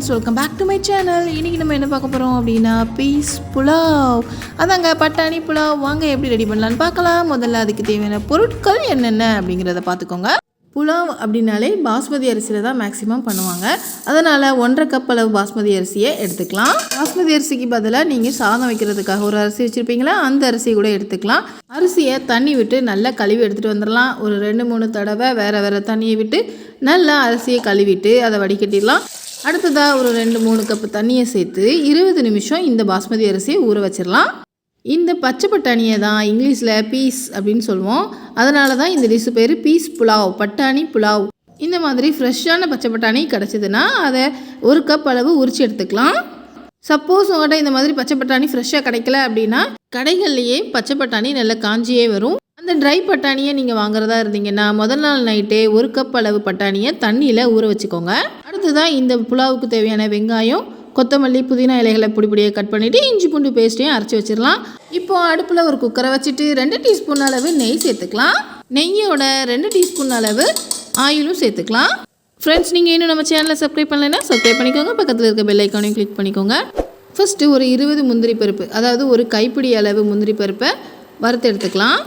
Friends welcome back to my channel இன்றைக்கி நம்ம என்ன பார்க்க போகிறோம் அப்படின்னா பீஸ் புலாவ் அதாங்க பட்டாணி புலாவ். வாங்க எப்படி ரெடி பண்ணலான்னு பார்க்கலாம். முதல்ல அதுக்கு தேவையான பொருட்கள் என்னென்ன அப்படிங்கிறத பார்த்துக்கோங்க. புலாவ் அப்படின்னாலே பாஸ்மதி அரிசியில் தான் மேக்ஸிமம் பண்ணுவாங்க. அதனால் ஒன்றரை கப் அளவு பாஸ்மதி அரிசியை எடுத்துக்கலாம். பாஸ்மதி அரிசிக்கு பதிலாக நீங்கள் சாதம் வைக்கிறதுக்காக ஒரு அரிசி வச்சுருப்பீங்களா? அந்த அரிசி கூட எடுத்துக்கலாம். அரிசியை தண்ணி விட்டு நல்லா கழுவி எடுத்துகிட்டு வந்துடலாம். ஒரு ரெண்டு மூணு தடவை வேறு வேறு தண்ணியை விட்டு நல்லா அரிசியை கழுவிட்டு அதை வடிகட்டிடலாம். அடுத்ததாக ஒரு ரெண்டு மூணு கப்பு தண்ணியை சேர்த்து இருபது நிமிஷம் இந்த பாஸ்மதி அரிசியை ஊற வச்சிடலாம் இந்த பச்சை பட்டாணியை தான் இங்கிலீஷில் பீஸ் அப்படின்னு சொல்லுவோம். அதனால தான் இந்த டிஷ் பேர் பீஸ் புலாவ் பட்டாணி புலாவ். இந்த மாதிரி ஃப்ரெஷ்ஷான பச்சை பட்டாணி கிடச்சிதுன்னா அதை ஒரு கப் அளவு உரிச்சு எடுத்துக்கலாம். சப்போஸ் உங்கள்கிட்ட இந்த மாதிரி பச்சை பட்டாணி ஃப்ரெஷ்ஷாக கிடைக்கல அப்படின்னா கடைகள்லேயே பச்சை பட்டாணி நல்லா காஞ்சியே வரும். ட்ரை பட்டாணியை நீங்கள் வாங்குறதா இருந்தீங்கன்னா முதல் நாள் நைட்டே ஒரு கப் அளவு பட்டாணியை தண்ணியில் ஊற வச்சுக்கோங்க. அடுத்ததான் இந்த புலாவுக்கு தேவையான வெங்காயம் கொத்தமல்லி புதினா இலைகளை பொடி கட் பண்ணிவிட்டு இஞ்சி பூண்டு பேஸ்ட்டையும் அரைச்சி வச்சிடலாம். இப்போ அடுப்பில் ஒரு குக்கரை வச்சுட்டு ரெண்டு டீஸ்பூன் அளவு நெய் சேர்த்துக்கலாம். நெய்யோட ரெண்டு டீஸ்பூன் அளவு ஆயிலும் சேர்த்துக்கலாம். ஃப்ரெண்ட்ஸ் நீங்கள் இன்னும் நம்ம சேனலை சப்ஸ்கிரைப் பண்ணலைன்னா சப்ஸ்கிரைப் பண்ணிக்கோங்க. பக்கத்தில் இருக்க பெல் ஐக்கானையும் கிளிக் பண்ணிக்கோங்க. ஃபஸ்ட்டு ஒரு இருபது முந்திரி பருப்பு அதாவது ஒரு கைப்பிடி அளவு முந்திரி பருப்பை வறுத்து எடுத்துக்கலாம்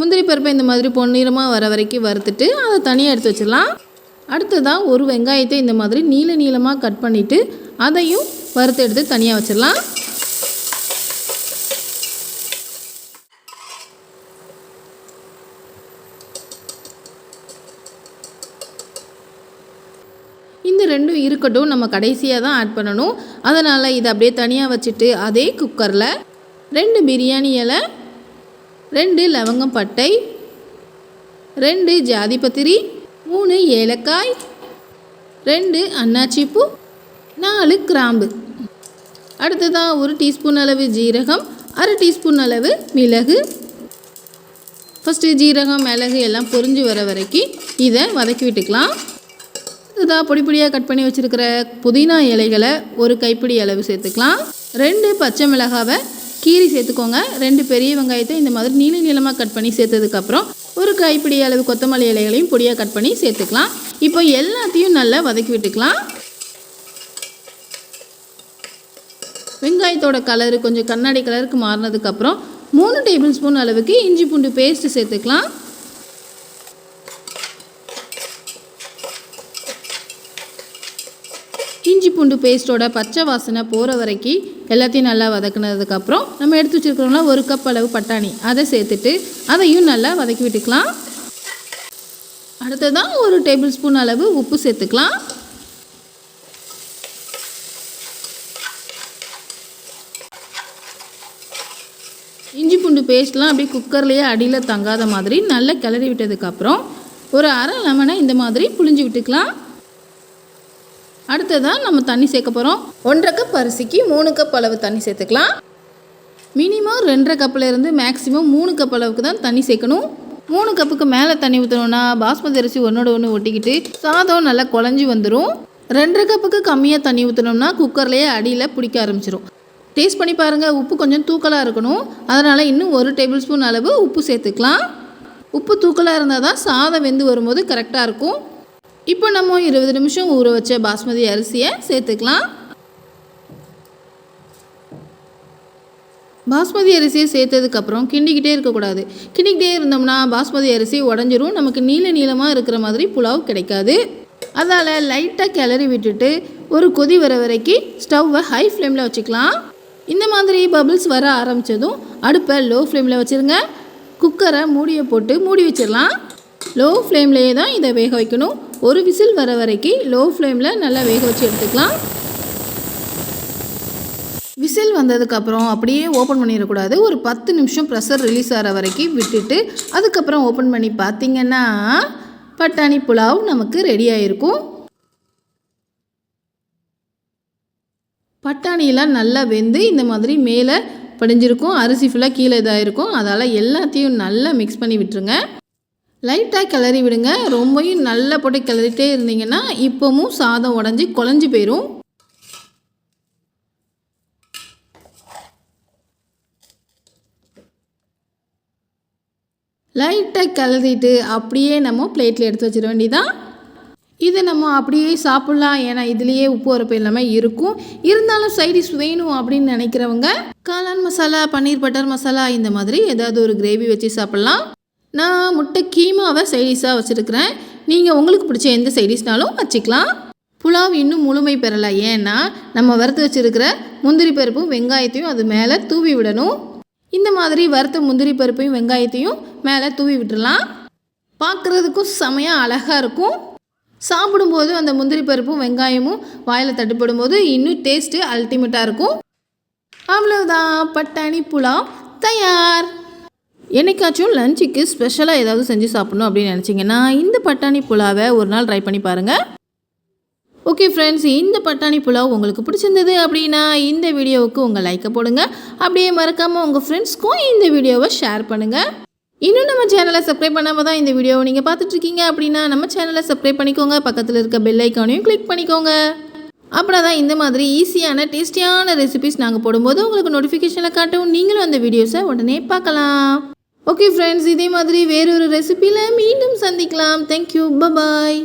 முந்திரி பருப்பை இந்த மாதிரி பொன்னிறமாக வர வரைக்கும் வறுத்துட்டு அதை தனியாக எடுத்து வச்சிடலாம். அடுத்ததாக ஒரு வெங்காயத்தை இந்த மாதிரி நீல நீளமாக கட் பண்ணிவிட்டு அதையும் வறுத்து எடுத்து தனியாக வச்சிடலாம். இந்த ரெண்டும் இருக்கட்டும் நம்ம கடைசியாக தான் ஆட் பண்ணணும். அதனால் இதை அப்படியே தனியாக வச்சுட்டு அதே குக்கரில் ரெண்டு பிரியாணி இலை ரெண்டு லவங்கம் பட்டை ரெண்டு ஜாதிபத்திரி மூணு ஏலக்காய் ரெண்டு அன்னாச்சிப்பூ நாலு கிராம்பு. அடுத்ததாக ஒரு டீஸ்பூன் அளவு ஜீரகம் அரை டீஸ்பூன் அளவு மிளகு. ஃபஸ்ட்டு ஜீரகம் மிளகு எல்லாம் பொரிஞ்சு வர வரைக்கும் இதை வதக்கி விட்டுக்கலாம். அடுத்ததாக பொடி பொடியாக கட் பண்ணி வச்சுருக்கிற புதினா இலைகளை ஒரு கைப்பிடி அளவு சேர்த்துக்கலாம். ரெண்டு பச்சை மிளகாவை கீரி சேர்த்துக்கோங்க. ரெண்டு பெரிய வெங்காயத்தை இந்த மாதிரி நீள நீளமாக கட் பண்ணி சேர்த்ததுக்கப்புறம் ஒரு கைப்பிடி அளவு கொத்தமல்லி இலைகளையும் பொடியாக கட் பண்ணி சேர்த்துக்கலாம். இப்போ எல்லாத்தையும் நல்லா வதக்கி விட்டுக்கலாம். வெங்காயத்தோட கலரு கொஞ்சம் கண்ணாடி கலருக்கு மாறினதுக்கப்புறம் மூணு டேபிள் ஸ்பூன் அளவுக்கு இஞ்சி பூண்டு பேஸ்ட்டு சேர்த்துக்கலாம். இஞ்சி பூண்டு பேஸ்ட்டோட பச்சை வாசனை போகிற வரைக்கும் எல்லாத்தையும் நல்லா வதக்குனதுக்கப்புறம் நம்ம எடுத்து வச்சுருக்கிறோம்ல ஒரு கப் அளவு பட்டாணி. அதை சேர்த்துட்டு அதையும் நல்லா வதக்கி விட்டுக்கலாம். அடுத்ததான் ஒரு டேபிள் ஸ்பூன் அளவு உப்பு சேர்த்துக்கலாம். இஞ்சி பூண்டு பேஸ்ட்லாம் அப்படியே குக்கர்லேயே அடியில் தங்காத மாதிரி நல்லா கிளறி விட்டதுக்கப்புறம் ஒரு அரை லெமனை இந்த மாதிரி புழிஞ்சு விட்டுக்கலாம். அடுத்ததாக நம்ம தண்ணி சேர்க்க போகிறோம் ஒன்றரை கப் அரிசிக்கு மூணு கப் அளவு தண்ணி சேர்த்துக்கலாம். மினிமம் ரெண்டரை கப்பில் இருந்து மேக்ஸிமம் மூணு கப் அளவுக்கு தான் தண்ணி சேர்க்கணும். மூணு கப்புக்கு மேலே தண்ணி ஊற்றணும்னா பாஸ்மதி அரிசி ஒன்றோட ஒன்று ஒட்டிக்கிட்டு சாதம் நல்லா குழஞ்சி வந்துடும் ரெண்டரை கப்புக்கு கம்மியாக தண்ணி ஊற்றினோம்னா குக்கர்லேயே அடியில் பிடிக்க ஆரம்பிச்சிடும் டேஸ்ட் பண்ணி பாருங்கள் உப்பு கொஞ்சம் தூக்கலாக இருக்கணும். அதனால் இன்னும் ஒரு டேபிள் ஸ்பூன் அளவு உப்பு சேர்த்துக்கலாம். உப்பு தூக்கலாக இருந்தால் தான் சாதம் வெந்து வரும்போது கரெக்டாக இருக்கும். இப்போ நம்ம இருபது நிமிஷம் ஊற வச்ச பாஸ்மதி அரிசியை சேர்த்துக்கலாம். பாஸ்மதி அரிசியை சேர்த்ததுக்கப்புறம் கிண்டிக்கிட்டே இருக்கக்கூடாது. கிண்டிக்கிட்டே இருந்தோம்னா பாஸ்மதி அரிசி உடஞ்சிரும். நமக்கு நீல நீளமாக இருக்கிற மாதிரி புலாவ் கிடைக்காது. அதால் லைட்டாக கிளறி விட்டுட்டு ஒரு கொதி வர வரைக்கும் ஸ்டவ்வை ஹை ஃப்ளேமில் வச்சுக்கலாம். இந்த மாதிரி பபிள்ஸ் வர ஆரம்பித்ததும் அடுப்பை லோ ஃப்ளேமில் வச்சுருங்க குக்கரை மூடியை போட்டு மூடி வச்சிடலாம். லோ ஃப்ளேம்லேயே தான் இதை வேக வைக்கணும். ஒரு விசில் வர வரைக்கும் லோ ஃப்ளேமில் நல்லா வேக வச்சு எடுத்துக்கலாம். விசில் வந்ததுக்கப்புறம் அப்படியே ஓப்பன் பண்ணிடக்கூடாது. ஒரு பத்து நிமிஷம் ப்ரெஷர் ரிலீஸ் ஆகிற வரைக்கும் விட்டுட்டு அதுக்கப்புறம் ஓப்பன் பண்ணி பார்த்தீங்கன்னா பட்டாணி புலாவ் நமக்கு ரெடி ஆகிருக்கும் பட்டாணியெல்லாம் நல்லா வெந்து இந்த மாதிரி மேலே படிஞ்சிருக்கும். அரிசி ஃபுல்லாக கீழே இதாகிருக்கும் அதால் எல்லாத்தையும் நல்லா மிக்ஸ் பண்ணி விட்டுருங்க. லைட்டாக கிளறி விடுங்க. ரொம்பவும் நல்லா போட்டு கிளறிட்டே இருந்தீங்கன்னா இப்போவும் சாதம் உடஞ்சி குழஞ்சி போயிடும் லைட்டாக கிளறிட்டு அப்படியே நம்ம பிளேட்டில் எடுத்து வச்சிட வேண்டியதான் இதை நம்ம அப்படியே சாப்பிட்லாம். ஏன்னா இதுலேயே உப்பு உரப்பு எல்லாமே இருக்கும். இருந்தாலும் சைடிஷ் வேணும் அப்படின்னு நினைக்கிறவங்க காளான் மசாலா பன்னீர் பட்டர் மசாலா இந்த மாதிரி ஏதாவது ஒரு கிரேவி வச்சு சாப்பிட்லாம். நான் முட்டை கீமாவை சைடிஷாக வச்சுருக்கிறேன். நீங்கள் உங்களுக்கு பிடிச்ச எந்த சைடிஷ்னாலும் வச்சுக்கலாம். புலாவ் இன்னும் முழுமை பெறலை. ஏன்னா நம்ம வறுத்து வச்சுருக்கிற முந்திரி பருப்பும் வெங்காயத்தையும் அது மேலே தூவி விடணும். இந்த மாதிரி வறுத்த முந்திரி பருப்பையும் வெங்காயத்தையும் மேலே தூவி விட்டுடலாம். பார்க்குறதுக்கும் செமையாக அழகாக இருக்கும். சாப்பிடும்போது அந்த முந்திரி பருப்பும் வெங்காயமும் வாயில் தட்டுப்படும் போது இன்னும் டேஸ்ட்டு அல்டிமேட்டாக இருக்கும். அவ்வளோதான் பட்டாணி புலாவ் தயார். என்னைக்காச்சும் லஞ்சுக்கு ஸ்பெஷலாக ஏதாவது செஞ்சு சாப்பிடணும் அப்படின்னு நினச்சிங்கன்னா இந்த பட்டாணி புலாவை ஒரு நாள் ட்ரை பண்ணி பாருங்கள் ஓகே ஃப்ரெண்ட்ஸ் இந்த பட்டாணி புலாவ் உங்களுக்கு பிடிச்சிருந்தது அப்படின்னா இந்த வீடியோவுக்கு உங்கள் லைக்கை போடுங்க. அப்படியே மறக்காமல் உங்கள் ஃப்ரெண்ட்ஸ்க்கும் இந்த வீடியோவை ஷேர் பண்ணுங்கள் இன்னும் நம்ம சேனலை சப்ஸ்கிரைப் பண்ணாமல் தான் இந்த வீடியோவை நீங்கள் பார்த்துட்ருக்கீங்க அப்படின்னா நம்ம சேனலை சப்ஸ்கிரைப் பண்ணிக்கோங்க. பக்கத்தில் இருக்க பெல் ஐக்கானையும் கிளிக் பண்ணிக்கோங்க. அப்புறம் தான் இந்த மாதிரி ஈஸியான டேஸ்டியான ரெசிபிஸ் நாங்கள் போடும்போது உங்களுக்கு நோட்டிஃபிகேஷனில் காட்டும். நீங்களும் அந்த வீடியோஸை உடனே பார்க்கலாம். ஓகே ஃப்ரெண்ட்ஸ் இதே மாதிரி வேறொரு ரெசிபியில் மீண்டும் சந்திக்கலாம். Thank you bye bye